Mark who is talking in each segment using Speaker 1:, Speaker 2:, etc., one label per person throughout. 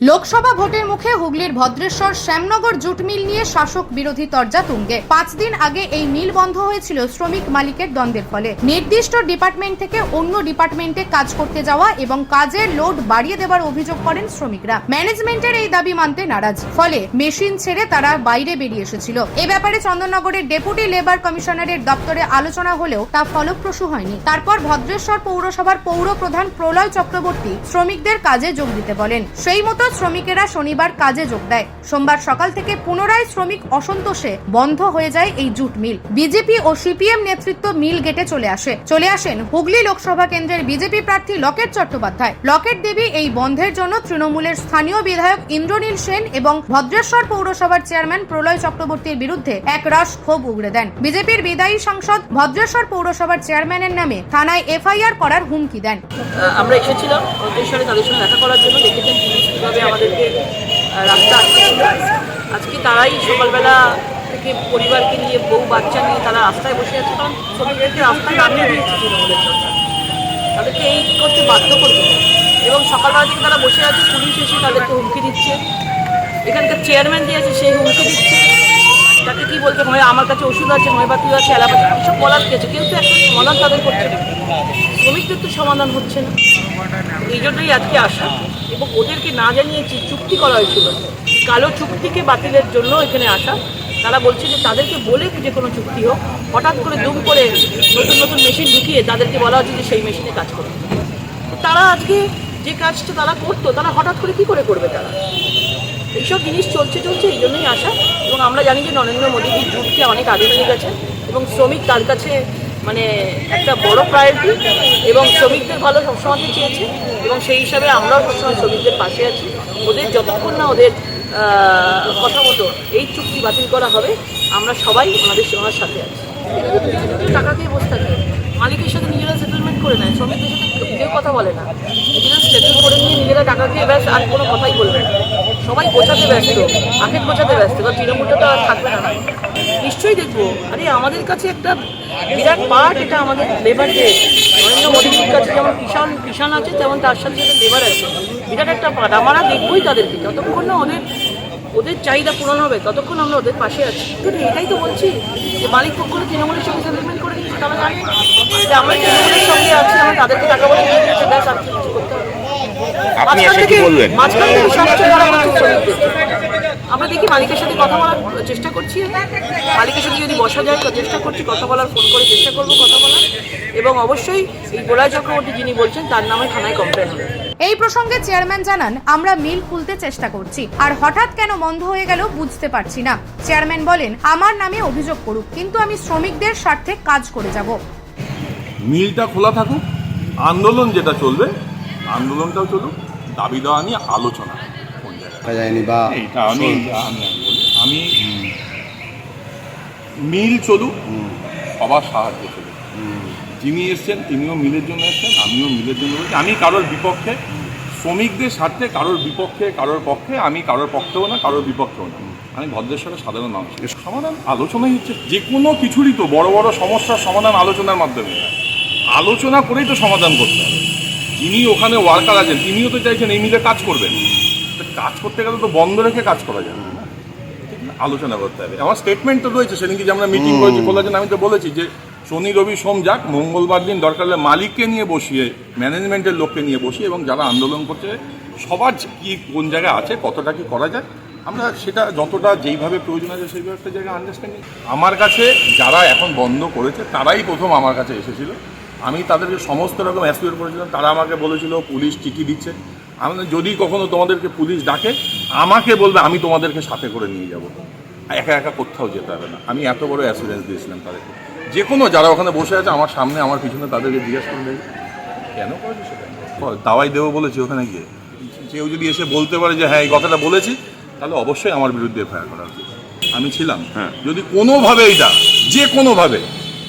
Speaker 1: লোকসভা ভোটের মুখে হুগলির ভদ্রেশ্বর শ্যামনগর জুট মিল নিয়ে শাসক বিরোধী তরজা তুঙ্গে। পাঁচ দিন আগে এই মিল বন্ধ হয়েছিল শ্রমিক মালিকের দ্বন্দ্বের ফলে। নির্দিষ্ট ডিপার্টমেন্ট থেকে অন্য ডিপার্টমেন্টে কাজ করতে যাওয়া এবং কাজের লোড বাড়িয়ে দেওয়ার অভিযোগ করেন শ্রমিকরা। ম্যানেজমেন্টের এই দাবি মানতে নারাজ। ফলে মেশিন ছেড়ে তারা বাইরে বেরিয়ে এসেছিল। এ ব্যাপারে চন্দননগরের ডেপুটি লেবার কমিশনারের দপ্তরে আলোচনা হলেও তা ফলপ্রসূ হয়নি। তারপর ভদ্রেশ্বর পৌরসভার পৌর প্রধান প্রলয় চক্রবর্তী শ্রমিকদের কাজে যোগ দিতে বলেন। সেই মতো শ্রমিকেরা শনিবার কাজে যোগ দেয়। সোমবার সকাল থেকে পুনরায় শ্রমিক অসন্তোষে বন্ধ হয়ে যায় এই জুট মিল। বিজেপি ও সিপিএম নেতৃত্ব মিল গেটে চলে আসে। চলে আসেন হুগলি লোকসভা কেন্দ্রের বিজেপি প্রার্থী লকেট চট্টোপাধ্যায়। লকেট দেবী এই বন্ধের জন্য তৃণমূলের স্থানীয় বিধায়ক ইন্দ্রনীল সেন এবং ভদ্রেশ্বর পৌরসভার চেয়ারম্যান প্রলয় চক্রবর্তীর বিরুদ্ধে এক রাশ ক্ষোভ উগড়ে দেন। বিজেপির বিদায়ী সাংসদ ভদ্রেশ্বর পৌরসভার চেয়ারম্যানের নামে থানায় এফআইআর করার হুমকি দেন।
Speaker 2: আমরা এসেছিলাম অন্তেশ্বরে তাদের সঙ্গে দেখা করার জন্য, দেখেছেন পুলিশ কীভাবে আমাদেরকে রাস্তা আটকে আজকে তারাই সকালবেলা থেকে পরিবারকে নিয়ে বউ বাচ্চা নিয়ে তারা রাস্তায় বসে আছে, কারণ শ্রমিকদেরকে রাস্তায় নামিয়ে দিয়েছে তৃণমূলের সরকার। তাদেরকে এই করতে বাধ্য করবে। এবং সকালবেলা থেকে তারা বসে আছে, পুলিশ এসে তাদেরকে হুমকি দিচ্ছে। এখানকার চেয়ারম্যান যে আছে সেই হুমকি দিচ্ছে। তাকে কি বলছে? হয় আমার কাছে ওষুধ আছে হয় বা তুই আছে এলাকাতে এসব বলার কি আছে? কেউ তো একটা সমাধান তাদের করছে শ্রমিকদের তো সমাধান হচ্ছে না। এই জন্যই আজকে আসা। এবং ওদেরকে না জানিয়েছি চুক্তি করা হয়েছিল। কালো চুক্তিকে বাতিলের জন্য এখানে আসা। তারা বলছে যে তাদেরকে বলে যে কোনো চুক্তি হোক, হঠাৎ করে দুম করে নতুন নতুন মেশিন ঢুকিয়ে তাদেরকে বলা হচ্ছে যে সেই মেশিনে কাজ করতে তো তারা আজকে যে কাজটা তারা করতো, তারা হঠাৎ করে কি করে করবে তারা? এইসব জিনিস চলছে চলছে, এই জন্যই আসা। এবং আমরা জানি যে নরেন্দ্র মোদীজি যুগকে অনেক আগে নিয়ে গেছে এবং শ্রমিক তার কাছে মানে একটা বড় প্রায়োরিটি এবং শ্রমিকদের ভালো সবসময় চেয়েছে এবং সেই হিসাবে আমরাও সবসময় শ্রমিকদের পাশে আছি। ওদের যতক্ষণ না ওদের কথা মতো এই চুক্তি বাতিল করা হবে, আমরা সবাই ওনাদের ওনার সাথে আছি। টাকা দিয়ে বসে থাকে। মালিকের সাথে নিজেরা সেটেলমেন্ট করে নেয়, শ্রমিকদের সাথে কেউ কথা বলে না। নিজেরা সেটেল করে নিয়ে নিজেরা টাকা দিয়ে ব্যাস আর কোনো কথাই বলবে না। সবাই গোছাতে ব্যস্ত আখের গোছাতে ব্যস্ত তৃণমূলটা তো আর থাকবে না। নিশ্চয়ই দেখব। আরে আমাদের কাছে একটা বিরাট পার্ট এটা আমাদের লেবার যে নরেন্দ্র মোদীজির কাছে যেমন কিষাণ কিষাণ আছে তেমন তার সাথে সাথে লেবার আছে। বিরাট একটা পার্ট। আমরা দেখবোই তাদেরকে। যতক্ষণ না ওদের ওদের চাহিদা পূরণ হবে ততক্ষণ আমরা ওদের পাশে আছি। কিন্তু এটাই তো বলছি যে মালিক পক্ষ তৃণমূলের সঙ্গে সেটেলমেন্ট করে দিচ্ছে তারা জানে। যে আমরা তৃণমূলের সঙ্গে আছি আমরা তাদেরকে টাকা পয়সা দিয়ে দিচ্ছি ব্যাস আর কিছু করতে হবে মাঝখান
Speaker 3: এসে কি
Speaker 2: থেকে- মাঝখান থেকে সবচেয়ে বড়। আমরা দেখি মালিকের সাথে কথা বলার চেষ্টা করছি। মালিকের সাথে যদি বসা যায় তো চেষ্টা করছি কথা বলার ফোন করে চেষ্টা করব কথা বলার। এবং অবশ্যই এই প্রলয় চক্রবর্তী যিনি বলছেন তার নামে থানায় কমপ্লেন হবে।
Speaker 1: এই প্রসঙ্গে চেয়ারম্যান জানান আমরা মিল খুলতে চেষ্টা করছি। আর হঠাৎ কেন বন্ধ হয়ে গেল বুঝতে পারছি না। চেয়ারম্যান বলেন আমার নামে অভিযোগ করুক কিন্তু আমি শ্রমিকদের স্বার্থে কাজ করে যাব।
Speaker 4: মিলটা খোলা থাকুক আন্দোলন যেটা চলবে আন্দোলনটাও চলুক দাবি দেওয়া নিয়ে আলোচনা।
Speaker 3: দেখা যায়নি বা
Speaker 4: আমি আমি মিল চলুক সবার সাহায্যে চলুক। যিনি এসছেন তিনিও মিলের জন্য এসছেন আমিও মিলের জন্য বলছি আমি কারোর বিপক্ষে শ্রমিকদের স্বার্থে কারোর বিপক্ষে কারোর পক্ষে আমি কারোর পক্ষেও না কারোর বিপক্ষেও না। আমি ভদ্রেশ্বরের সাধারণ মানুষ। সমাধান আলোচনাই হচ্ছে যে কোনো কিছুরই তো বড় বড় সমস্যার সমাধান আলোচনার মাধ্যমে আলোচনা করেই তো সমাধান করতে হবে। যিনি ওখানে ওয়ার্কার আছেন তিনিও তো চাইছেন এই মিলে কাজ করবেন। কাজ করতে গেলে তো বন্ধ রেখে কাজ করা যাবে না আলোচনা করতে হবে। আমার স্টেটমেন্ট তো রয়েছে সেদিনকে যে আমরা মিটিং করেছি বলেছেন আমি তো বলেছি যে শনি রবি সোম যাক মঙ্গলবার দিন দরকার হলে মালিককে নিয়ে বসিয়ে ম্যানেজমেন্টের লোককে নিয়ে বসিয়ে এবং যারা আন্দোলন করছে সবার কি কোন জায়গায় আছে কতটা কি করা যায় আমরা সেটা যতটা যেইভাবে প্রয়োজন আছে সেইভাবে একটা জায়গায় আন্ডারস্ট্যান্ডিং আমার কাছে যারা এখন বন্ধ করেছে তারাই প্রথম আমার কাছে এসেছিল। আমি তাদেরকে সমস্ত রকম অ্যাসিওর করেছিলাম। তারা আমাকে বলেছিল পুলিশ চিঠি দিচ্ছে। আমি যদি কখনো তোমাদেরকে পুলিশ ডাকে আমাকে বলবে আমি তোমাদেরকে সাথে করে নিয়ে যাব। একা একা কোথাও যেতে হবে না। আমি এত বড় অ্যাসুরেন্স দিয়েছিলাম তাদেরকে। যে কোনো যারা ওখানে বসে আছে আমার সামনে আমার পিছনে তাদেরকে জিজ্ঞেস করে দেখবে কেন করেছে সেটা? দাওয়াই দেবো বলেছি ওখানে গিয়ে। কেউ যদি এসে বলতে পারে যে হ্যাঁ এই কথাটা বলেছি তাহলে অবশ্যই আমার বিরুদ্ধে এফআইআর করা উচিত। আমি ছিলাম।
Speaker 3: হ্যাঁ।
Speaker 4: যদি কোনোভাবে এইটা যে কোনোভাবে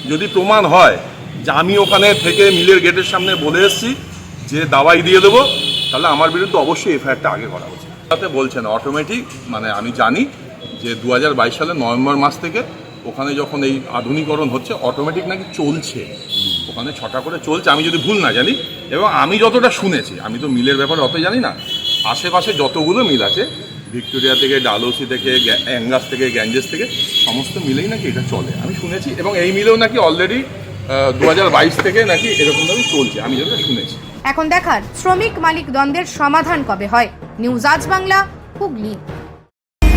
Speaker 4: যদি প্রমাণ হয় যে আমি ওখানে থেকে মিলের গেটের সামনে বলে এসেছি যে দাওয়াই দিয়ে দেবো তাহলে আমার বিরুদ্ধে অবশ্যই এফআইআরটা আগে করা উচিত। তাতে বলছেন অটোমেটিক মানে আমি জানি যে দু সালের নভেম্বর মাস থেকে ওখানে যখন এই আধুনিকরণ হচ্ছে অটোমেটিক নাকি চলছে। ওখানে ছটা করে চলছে, আমি যদি ভুল না জানি, এবং আমি যতটা শুনেছি, আমি তো মিলের ব্যাপারে অত জানি না, আশেপাশে যতগুলো মিল আছে, ভিক্টোরিয়া থেকে, ডালহৌসি থেকে অ্যাঙ্গাস থেকে, গ্যাঞ্জেস থেকে, সমস্ত মিলেই নাকি এটা চলে। আমি শুনেছি, এবং এই মিলেও নাকি অলরেডি দু হাজার বাইশ থেকে নাকি এরকমভাবে চলছে, আমি যেটা শুনেছি।
Speaker 1: এখন দেখার শ্রমিক মালিক দ্বন্দ্বের সমাধান কবে হয়? নিউজ আজ বাংলা হুগলি।